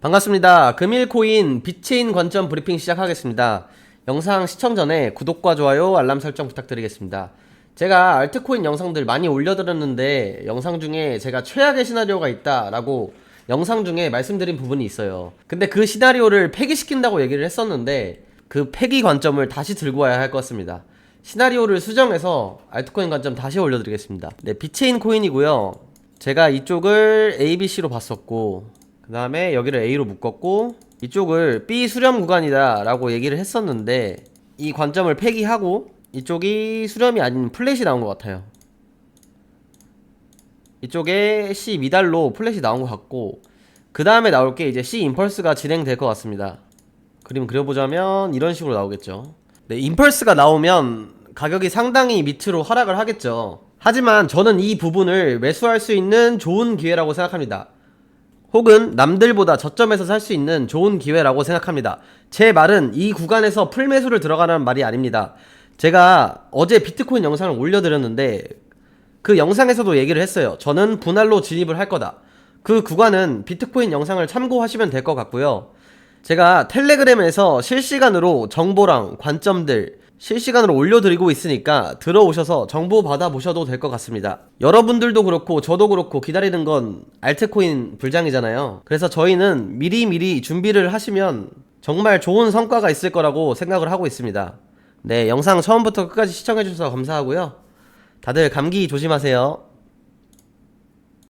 반갑습니다. 금일 코인 비체인 관점 브리핑 시작하겠습니다. 영상 시청 전에 구독과 좋아요, 알람 설정 부탁드리겠습니다. 제가 알트코인 영상들 많이 올려드렸는데 영상 중에 제가 최악의 시나리오가 있다라고 영상 중에 말씀드린 부분이 있어요. 근데 그 시나리오를 폐기시킨다고 얘기를 했었는데 그 폐기 관점을 다시 들고 와야 할 것 같습니다. 시나리오를 수정해서 알트코인 관점 다시 올려드리겠습니다. 네, 비체인 코인이고요. 제가 이쪽을 ABC로 봤었고 그 다음에 여기를 A로 묶었고 이쪽을 B 수렴 구간이다 라고 얘기를 했었는데 이 관점을 폐기하고 이쪽이 수렴이 아닌 플랫이 나온 것 같아요. 이쪽에 C 미달로 플랫이 나온 것 같고 그 다음에 나올 게 이제 C 임펄스가 진행될 것 같습니다. 그림 그려보자면 이런 식으로 나오겠죠. 네, 임펄스가 나오면 가격이 상당히 밑으로 하락을 하겠죠. 하지만 저는 이 부분을 매수할 수 있는 좋은 기회라고 생각합니다 혹은 남들보다 저점에서 살 수 있는 좋은 기회라고 생각합니다. 제 말은 이 구간에서 풀매수를 들어가라는 말이 아닙니다. 제가 어제 비트코인 영상을 올려드렸는데 그 영상에서도 얘기를 했어요. 저는 분할로 진입을 할 거다. 그 구간은 비트코인 영상을 참고하시면 될 것 같고요. 제가 텔레그램에서 실시간으로 정보랑 관점들 실시간으로 올려드리고 있으니까 들어오셔서 정보 받아보셔도 될 것 같습니다. 여러분들도 그렇고 저도 그렇고 기다리는 건 알트코인 불장이잖아요. 그래서 저희는 미리미리 준비를 하시면 정말 좋은 성과가 있을 거라고 생각을 하고 있습니다. 네, 영상 처음부터 끝까지 시청해주셔서 감사하고요. 다들 감기 조심하세요.